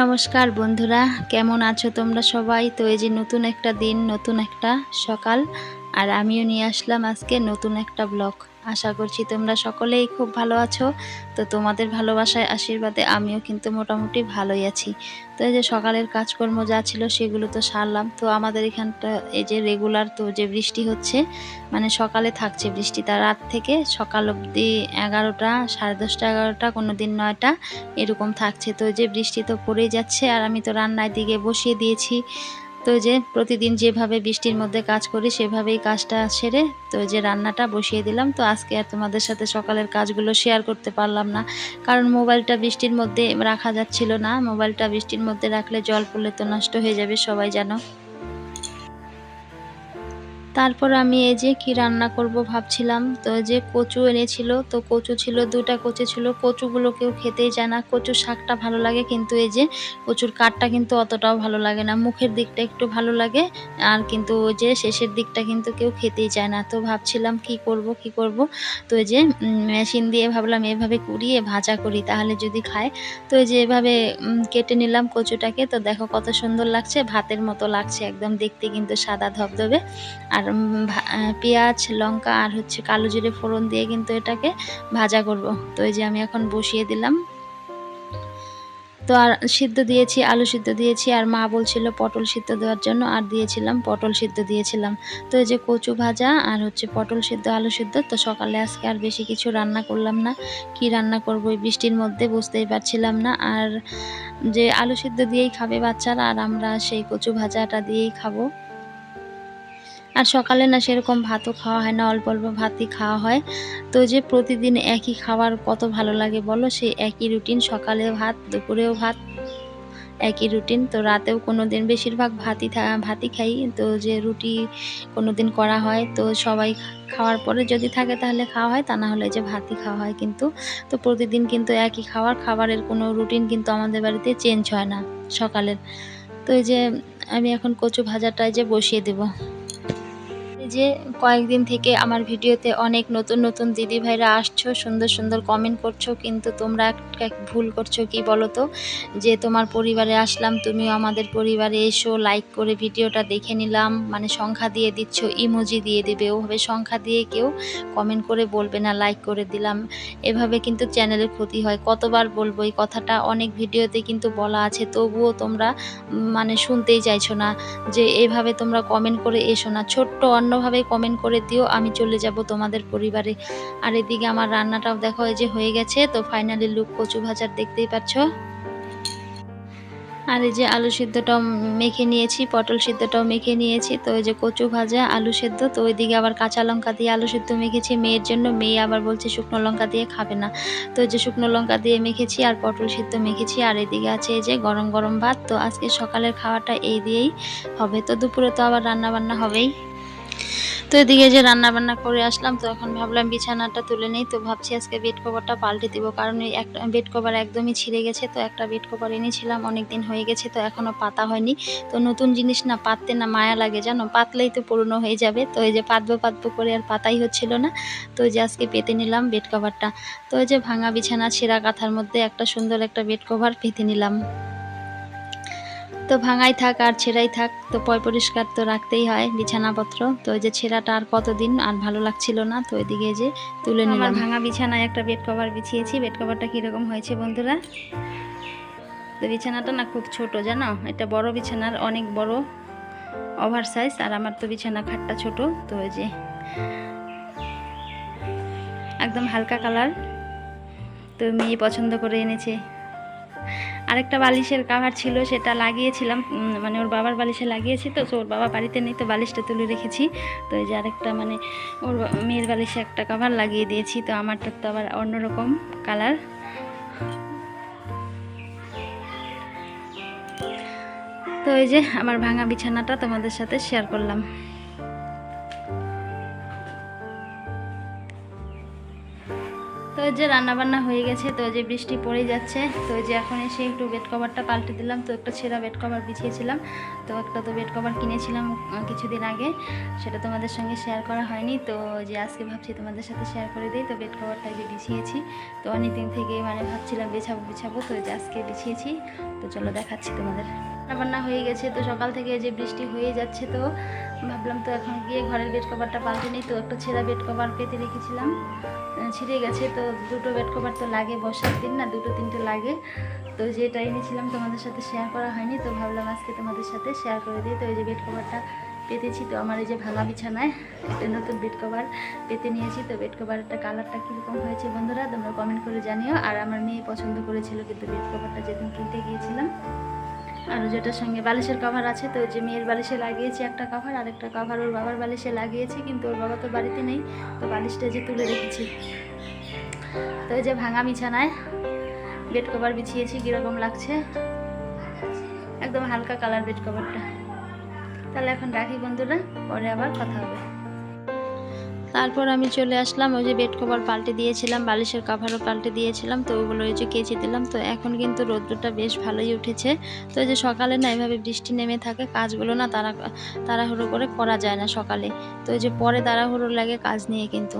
নমস্কার বন্ধুরা, কেমন আছো তোমরা সবাই? তো এই যে নতুন একটা দিন, নতুন একটা সকাল, আর আমিও নিয়ে আসলাম আজকে নতুন একটা ব্লগ। আশা করছি তোমরা সকলেই খুব ভালো আছো। তো তোমাদের ভালোবাসায়, আশীর্বাদে আমিও কিন্তু মোটামুটি ভালোই আছি। তো এই যে সকালের কাজকর্ম যা ছিল সেগুলো তো সারলাম। তো আমাদের এখানটা এই যে রেগুলার তো যে বৃষ্টি হচ্ছে মানে সকালে থাকছে বৃষ্টি। তার রাত থেকে সকাল অবধি এগারোটা, সাড়ে দশটা এগারোটা কোনো দিন নয়টা এরকম থাকছে। তো যে বৃষ্টি তো পড়েই যাচ্ছে। আর আমি তো রান্নার দিকে বসিয়ে দিয়েছি। তো যে প্রতিদিন যেভাবে বৃষ্টির মধ্যে কাজ করি, সেভাবেই কাজটা সেরে তো যে রান্নাটা বসিয়ে দিলাম। তো আজকে আর তোমাদের সাথে সকালের কাজগুলো শেয়ার করতে পারলাম না। কারণ মোবাইলটা বৃষ্টির মধ্যে রাখা যাচ্ছিল না। মোবাইলটা বৃষ্টির মধ্যে রাখলে জল পড়লে তো নষ্ট হয়ে যাবে, সবাই জানো। তারপর আমি এই যে কি রান্না করব ভাবছিলাম, তো যে কচু এনেছিল, তো কচু ছিল দুটা কচু ছিল, কচুগুলো কেউ খেতেই যায় না। কচুর শাকটা ভালো লাগে, কিন্তু এই যে কচুর কাঠটা কিন্তু অতটাও ভালো লাগে না। মুখের দিকটা একটু ভালো লাগে, আর কিন্তু ওই যে শেষের দিকটা কিন্তু কেউ খেতেই চায় না। তো ভাবছিলাম কি করব কি করব? তো এই যে মেশিন দিয়ে ভাবলাম এভাবে কুড়িয়ে ভাজা করি, তাহলে যদি খায়। তো এই যে এভাবে কেটে নিলাম কচুটাকে, তো দেখো কত সুন্দর লাগছে, ভাতের মতো লাগছে, একদম দেখতে কিন্তু সাদা ধবধবে। আর পেঁয়াজ, লঙ্কা আর হচ্ছে কালো জিরে ফোড়ন দিয়ে কিন্তু এটাকে ভাজা করব। তো এই যে আমি এখন বসিয়ে দিলাম। তো আর সিদ্ধ দিয়েছি, আলু সিদ্ধ দিয়েছি আর মা বলছিল পটল সিদ্ধ দেওয়ার জন্য আর দিয়েছিলাম, পটল সিদ্ধ দিয়েছিলাম। তো এই যে কচু ভাজা আর হচ্ছে পটল সিদ্ধ, আলু সিদ্ধ, তো সকালে আজকে আর বেশি কিছু রান্না করলাম না। কি রান্না করব এই বৃষ্টির মধ্যে বুঝতেই পারছিলাম না। আর যে আলু সিদ্ধ দিয়েই খাবে বাচ্চারা আর আমরা সেই কচু ভাজাটা দিয়েই খাব। আর সকালে না সেরকম ভাতও খাওয়া হয় না, অল্প অল্প ভাতই খাওয়া হয়। তো যে প্রতিদিন একই খাবার কত ভালো লাগে বলো? সেই একই রুটিন সকালে ভাত, দুপুরেও ভাত, একই রুটিন তো রাতেও কোনো দিন বেশিরভাগ ভাতই ভাতই খাই। তো যে রুটি কোনো দিন করা হয়, তো সবাই খাওয়ার পরে যদি থাকে তাহলে খাওয়া হয়, তা না হলে যে ভাতই খাওয়া হয় কিন্তু, তো প্রতিদিন কিন্তু একই খাওয়ার, খাবারের কোনো রুটিন কিন্তু আমাদের বাড়িতে চেঞ্জ হয় না সকালের। তো এই যে, আমি এখন কচু ভাজাটাই যে বসিয়ে দেবো। যে কয়েকদিন থেকে আমার ভিডিওতে অনেক নতুন নতুন দিদি ভাইরা আসছো, সুন্দর সুন্দর কমেন্ট করছ, কিন্তু তোমরা একটা ভুল করছ কি বলো তো যে তোমার পরিবারে আসলাম, তুমিও আমাদের পরিবারে এসো লাইক করে ভিডিওটা দেখে নিলাম মানে সংখ্যা দিয়ে দিচ্ছ ইমোজি দিয়ে দিবে। ওভাবে সংখ্যা দিয়ে কেউ কমেন্ট করে বলবে না লাইক করে দিলাম। এভাবে কিন্তু চ্যানেলের ক্ষতি হয়। কতবার বলব, এই কথাটা অনেক ভিডিওতে কিন্তু বলা আছে, তবুও তোমরা মানে শুনতেই চাইছো না যে এভাবে তোমরা কমেন্ট করে এসো না। ছোট্ট অন্য ভালোভাবে কমেন্ট করে দিও, আমি চলে যাব তোমাদের পরিবারে। আর এদিকে আমার রান্নাটাও দেখো, এই যে হয়ে গেছে, তো ফাইনালি লুক কচু ভাজার দেখতেই পাচ্ছ। আর এই যে আলু সিদ্ধটাও মেখে নিয়েছি, পটল সিদ্ধটাও মেখে নিয়েছি, তো এই যে কচু ভাজা, আলু সেদ্ধ, তো ওইদিকে আবার কাঁচা লঙ্কা দিয়ে আলু সিদ্ধ মেখেছি, মেয়ের জন্য মেয়ে আবার বলছে শুকনো লঙ্কা দিয়ে খাবে না। তো এই যে শুকনো লঙ্কা দিয়ে মেখেছি আর পটল সিদ্ধ মেখেছি, আর এদিকে আছে এই যে গরম গরম ভাত, তো আজকে সকালের খাওয়াটা এই দিয়েই হবে। তো দুপুরে তো আবার রান্না বান্না হবেই। তো এদিকে যে রান্না বান্না করে আসলাম, তো এখন ভাবলাম বিছানাটা তুলে নেই, তো ভাবছি আজকে বেড কভারটা পাল্টে দিব, কারণ এই একটা বেড কভার একদমই ছিঁড়ে গেছে, তো একটা বেড কভার এনেছিলাম অনেক দিন হয়ে গেছে, তো এখনও পাতা হয়নি। তো নতুন জিনিস না, পাততে না মায়া লাগে, জানো? পাতলেই তো পুরনো হয়ে যাবে, তো এই যে পাতবো পাতবো করে আর পাতাই হচ্ছিল না, তো যে আজকে পেতে নিলাম বেড কভারটা। তো এই যে ভাঙা বিছানা, ছেঁড়া কাঁথার মধ্যে একটা সুন্দর একটা বেড কভার পেতে নিলাম। তো ভাঙাই থাক আর ছেঁড়াই থাক তো পয় পরিষ্কার তো রাখতেই হয় বিছানাপত্র। তো ওই যে ছেঁড়াটা আর কতদিন আর ভালো লাগছিল না তো ওইদিকে যে তুলে নিলাম। ভাঙা বিছানায় একটা বেড কভার বিছিয়েছি বেড কভারটা কীরকম হয়েছে বন্ধুরা? তো বিছানাটা না খুব ছোট জানো? এটা বড় বিছানার অনেক বড় ওভার সাইজ আর আমার তো বিছানা খাটটা ছোট তো ওই যে একদম হালকা কালার তো মেয়ে পছন্দ করে এনেছে। আরেকটা বালিশের কাভার ছিল, সেটা লাগিয়েছিলাম। মানে ওর বাবার বালিশে লাগিয়েছি তো ওর বাবা বাড়িতে নেই তো বালিশটা তুলে রেখেছি। তো এই যে আরেকটা মানে ওর মেয়ের বালিশে একটা কাভার লাগিয়ে দিয়েছি, তো আমারটা তো আবার অন্যরকম কালার তো এই যে আমার ভাঙা বিছানাটা তোমাদের সাথে শেয়ার করলাম। তো যে রান্নাবান্না হয়ে গেছে, তো যে বৃষ্টি পড়েই যাচ্ছে, তো যে এখন এসে একটু বেড কভারটা পাল্টে দিলাম, তো একটা ছেঁড়া বেড কভার বিছিয়েছিলাম, তো একটা তো বেড কভার কিনেছিলাম কিছুদিন আগে, সেটা তোমাদের সঙ্গে শেয়ার করা হয়নি, তো যে আজকে ভাবছি তোমাদের সাথে শেয়ার করে দিই, তো বেড কভারটা যে বিছিয়েছি, তো অনেক দিন থেকে মানে ভাবছিলাম বিছাবো বিছাবো, তো যে আজকে বিছিয়েছি, তো চলো দেখাচ্ছি তোমাদের। রান্নাবান্না হয়ে গেছে, তো সকাল থেকে যে বৃষ্টি হয়ে যাচ্ছে তো, ভাবলাম তো এখন গিয়ে ঘরের বেড কভারটা পাল্টে নিই, তো একটা ছেঁড়া বেড কভার পেতে রেখেছিলাম। ছিঁড়ে গেছে তো দুটো বেড কভার তো লাগে বর্ষার দিন না, দুটো তিনটে লাগে। তো যেটা এনেছিলাম তোমাদের সাথে শেয়ার করা হয়নি, তো ভাবলাম আজকে তোমাদের সাথে শেয়ার করে দিই। তো এই যে বেড কভারটা পেতেছি, তো আমার এই যে ভাঙা বিছানায় একটা নতুন বেড কভার পেতে নিয়েছি। তো বেড কভারটা কালারটা কীরকম হয়েছে বন্ধুরা, তোমরা কমেন্ট করে জানিও। আর আমার মেয়ে পছন্দ করেছিল কিন্তু বেড কভারটা যেদিন কিনতে গিয়েছিলাম আর যেটার সঙ্গে বালিশের কভার আছে, তো যে মেয়ের বালিশে লাগিয়েছি একটা কভার আর একটা কভার ওর বাবার বালিশে লাগিয়েছি, কিন্তু ওর বাবা তো বাড়িতে নেই, তো বালিশটা যে তুলে রেখেছি। তো যে ভাঙা বিছানায় বেড কভার বিছিয়েছি, কীরকম লাগছে? একদম হালকা কালার বেড কভারটা তাহলে এখন রাখি বন্ধুরা, পরে আবার কথা হবে। তারপর আমি চলে আসলাম, ওই যে বেড কভার পাল্টে দিয়েছিলাম, বালিশের কাভারও পাল্টে দিয়েছিলাম, তো ওগুলো ওই যে কেচে দিলাম, তো এখন কিন্তু রোদ্রটা বেশ ভালোই উঠেছে। তো এই যে সকালে না এভাবে বৃষ্টি নেমে থাকে, কাজগুলো না তারা, তাড়াহুড়ো করে করা যায় না সকালে। তো এই যে পরে তাড়াহুড়ো লাগে কাজ নিয়ে কিন্তু।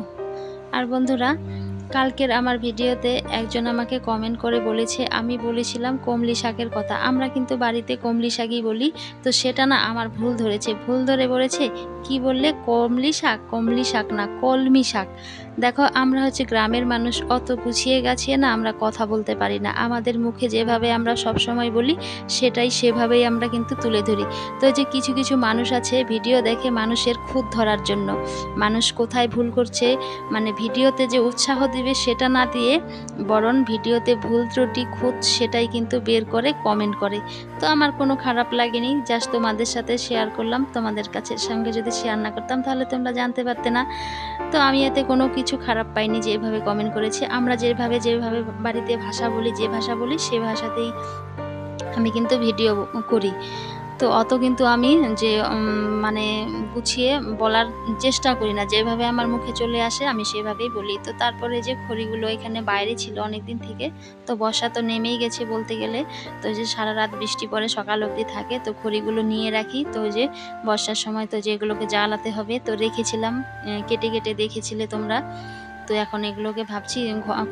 আর বন্ধুরা কালকের আমার ভিডিওতে একজন আমাকে কমেন্ট করে বলেছে, আমি বলেছিলাম কমলি শাকের কথা। আমরা কিন্তু বাড়িতে কমলি শাকই বলি। তো সেটা না আমার ভুল ধরেছে। ভুল ধরে বলেছে, কি বললে? কমলি শাক? কমলি শাক না, কলমি শাক। দেখো, আমরা হচ্ছে গ্রামের মানুষ, অত গুছিয়ে গাছিয়ে না আমরা কথা বলতে পারি না। আমাদের মুখে যেভাবে আমরা সব সময় বলি, সেটাই সেভাবেই আমরা কিন্তু তুলে ধরি। তো যে কিছু কিছু মানুষ আছে, ভিডিও দেখে মানুষের খুদ ধরার জন্য। মানুষ কোথায় ভুল করছে মানে ভিডিওতে যে উৎসাহ দিবে সেটা না দিয়ে বরং ভিডিওতে ভুল ত্রুটি, খুঁত সেটাই কিন্তু বের করে কমেন্ট করে। তো আমার কোনো খারাপ লাগেনি জাস্ট তোমাদের সাথে শেয়ার করলাম। তোমাদের কাছে সঙ্গে যদি শেয়ার না করতাম, তাহলে তোমরা জানতে পারতে না। তো আমি এতে কোনো কিছু খারাপ পাইনি যেভাবে কমেন্ট করেছে। আমরা যেভাবে যেভাবে বাড়িতে ভাষা বলি, যে ভাষা বলি, সে ভাষাতেই আমি কিন্তু ভিডিও করি। তো অত কিন্তু আমি যে মানে গুছিয়ে বলার চেষ্টা করি না। যেভাবে আমার মুখে চলে আসে আমি সেভাবেই বলি। তো তারপরে যে খড়িগুলো এখানে বাইরে ছিল অনেক দিন থেকে, তো বর্ষা তো নেমেই গেছে বলতে গেলে। তো যে সারা রাত বৃষ্টি পরে সকাল অবধি থাকে, তো খড়িগুলো নিয়ে রাখি। তো যে বর্ষার সময় তো যেগুলোকে জ্বালাতে হবে, তো রেখেছিলাম কেটে কেটে দেখেছিলে তোমরা। তো এখন এগুলোকে ভাবছি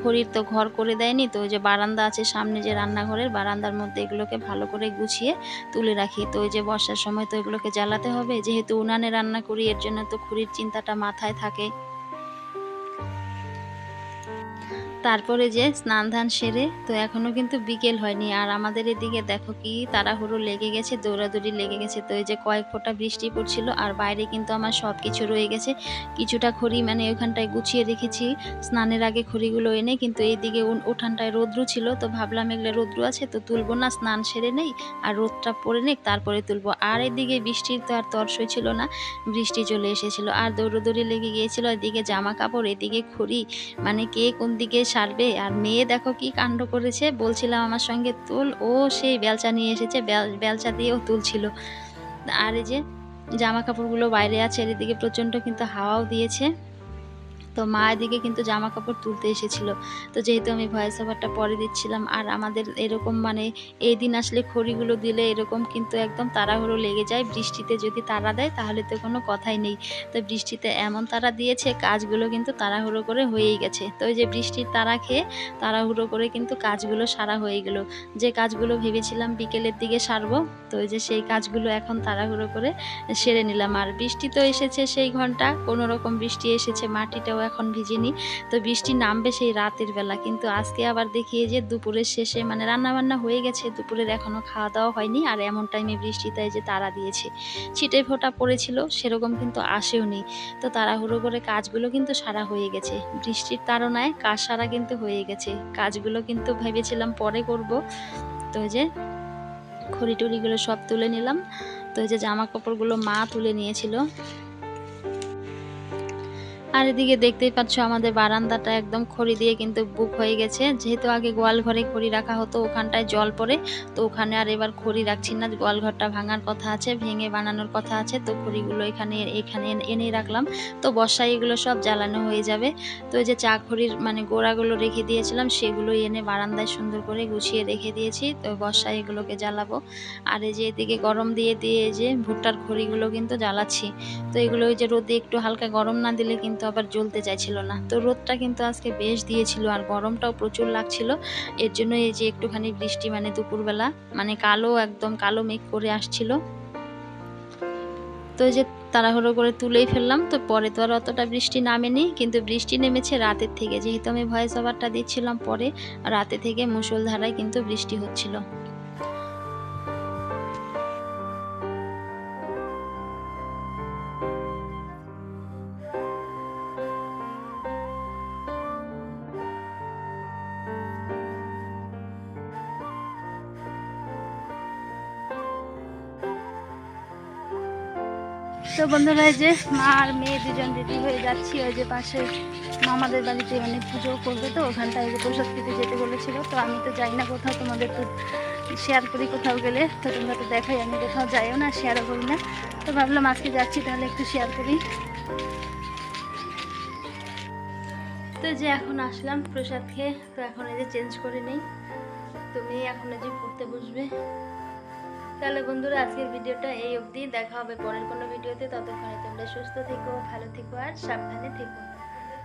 খড়ির তো ঘর করে দেয়নি, তো ওই যে বারান্দা আছে সামনে যে রান্নাঘরের, বারান্দার মধ্যে এগুলোকে ভালো করে গুছিয়ে তুলে রাখি। তো ওই যে বর্ষার সময় তো এগুলোকে জ্বালাতে হবে, যেহেতু উনানে রান্না করি, এর জন্য তো খুরির চিন্তাটা মাথায় থাকে। তারপরে যে স্নান ধান সেরে তো এখনও কিন্তু বিকেল হয়নি। আর আমাদের এদিকে দেখো কি তাড়াহুড়ো লেগে গেছে, দৌড়াদৌড়ি লেগে গেছে। তো এই যে কয়েক ফোঁটা বৃষ্টি পড়ছিল আর বাইরে কিন্তু আমার সব কিছু রয়ে গেছে। কিছুটা খড়ি মানে ওইখানটায় গুছিয়ে রেখেছি। স্নানের আগে খড়িগুলো এনে কিন্তু এইদিকে উঠানটায় রৌদ্র ছিল। তো ভাবলাম এগুলো রৌদ্র আছে তো তুলবো না, স্নান সেরে নেই আর রোদটা পড়ে নেই তারপরে তুলবো। আর এদিকে বৃষ্টির তো আর তর্সই ছিল না, বৃষ্টি চলে এসেছিল। আর দৌড়োদৌড়ি লেগে গিয়েছিল এদিকে জামা কাপড় এদিকে খড়ি। মানে কে কোন দিকে সারবে। আর মেয়ে দেখো কি কাণ্ড করেছে। বলছিলাম আমার সঙ্গে, তুল। ও সেই বেলচা নিয়ে এসেছে, বেল- বেলচা দিয়েও তুলছিল। আর এই যে জামা কাপড়গুলো বাইরে আছে, এদিকে প্রচণ্ড কিন্তু হাওয়াও দিয়েছে। তো মা এদিকে কিন্তু জামা কাপড় তুলতে এসেছিল। তো যেহেতু আমি ভয়েস ওভারটা পরে দিচ্ছিলাম, আর আমাদের এরকম মানে এই দিন আসলে খড়িগুলো দিলে এরকম কিন্তু একদম তাড়াহুড়ো লেগে যায়। বৃষ্টিতে যদি তারা দেয়, তাহলে তো কোনো কথাই নেই। তো বৃষ্টিতে এমন তারা দিয়েছে, কাজগুলো কিন্তু তাড়াহুড়ো করে হয়েই গেছে। তো ওই যে বৃষ্টির তারা খেয়ে তাড়াহুড়ো করে কিন্তু কাজগুলো সারা হয়ে গেল। যে কাজগুলো ভেবেছিলাম বিকেলের দিকে সারবো, তো ওই যে সেই কাজগুলো এখন তাড়াহুড়ো করে সেরে নিলাম। আর বৃষ্টি তো এসেছে সেই ঘণ্টা, কোনো রকম বৃষ্টি এসেছে, মাটিটাও এখন ভিজিনি। তো বৃষ্টি নামবে সেই রাতের বেলা। কিন্তু আজকে আবার দেখি যে দুপুরের শেষে মানে রান্না বান্না হয়ে গেছে। দুপুরের এখনও খাওয়া দাওয়া হয়নি। আর এমন টাইমে বৃষ্টিতে এই যে তারা দিয়েছে। ছিটে ফোঁটা পড়েছিল, সেরকম কিন্তু আসেও নি। তো তাড়াহুড়ো করে কাজগুলো কিন্তু সারা হয়ে গেছে। বৃষ্টির তাড়নায় কাজ সারা কিন্তু হয়ে গেছে। কাজগুলো কিন্তু ভেবেছিলাম পরে করব। তো যে খড়ি টড়িগুলো সব তুলে নিলাম। তো যে জামা কাপড়গুলো মা তুলে নিয়েছিল। আর এদিকে দেখতেই পাচ্ছ আমাদের বারান্দাটা একদম খড়ি দিয়ে কিন্তু বুক হয়ে গেছে। যেহেতু আগে গোয়াল ঘরে খড়ি রাখা হতো, ওখানটায় জল পড়ে, তো ওখানে আর এবার খড়ি রাখছি না। গোয়াল ঘরটা ভাঙার কথা আছে, ভেঙে বানানোর কথা আছে, তো খড়িগুলো এখানে এখানে এনে রাখলাম। তো বর্ষায় এগুলো সব জ্বালানো হয়ে যাবে। তো এই যে চা খড়ির মানে গোড়াগুলো রেখে দিয়েছিলাম সেগুলো এনে বারান্দায় সুন্দর করে গুছিয়ে রেখে দিয়েছি। তো বর্ষায় এগুলোকে জ্বালাবো। আর এই যে এদিকে গরম দিয়ে দিয়ে যে ভুট্টার খড়িগুলো কিন্তু জ্বালাচ্ছি। তো এগুলো ওই যে রোদে একটু হালকা গরম না দিলে কিন্তু আবার জ্বলতে চাইছিল না। তো রোদটা কিন্তু আজকে বেশ দিয়েছিল আর গরমটাও প্রচুর লাগছিল। এর জন্য এই যে একটুখানি বৃষ্টি মানে দুপুরবেলা মানে কালো একদম কালো মেঘ করে আসছিল। তো যে তাড়াহুড়ো করে তুলেই ফেললাম, তো পরে তো আর অতটা বৃষ্টি নামেনি, কিন্তু বৃষ্টি নেমেছে রাতের থেকে। যেহেতু আমি ভয়েস ওভারটা দিচ্ছিলাম পরে, রাতে থেকে মুষলধারায় কিন্তু বৃষ্টি হচ্ছিল। তো বন্ধুরা যে মা আর মেয়ে দুজন রেডি হয়ে যাচ্ছি, ওই যে পাশে মামাদের বাড়িতে মানে পুজো করবে তো, ওখানটায় যে প্রসাদ খেতে যেতে বলেছিল। তো আমি তো যাই না কোথাও, তোমাদের তো শেয়ার করি কোথাও গেলে, তো তোমরা তো দেখাই, আমি কোথাও যাইও না শেয়ারও করি না। তো ভাবলাম আজকে যাচ্ছি, তাহলে একটু শেয়ার করি। তো যে এখন আসলাম প্রসাদ খেয়ে তো এখন এই যে চেঞ্জ করে নেই। তুমি এখন এই যে পড়তে বসবে। তাহলে বন্ধুরা, আজকের ভিডিওটা এই অবধি। দেখা হবে পরের কোনো ভিডিওতে। ততক্ষণে তোমরা সুস্থ থেকো, ভালো থেকো, আর সাবধানে থেকো।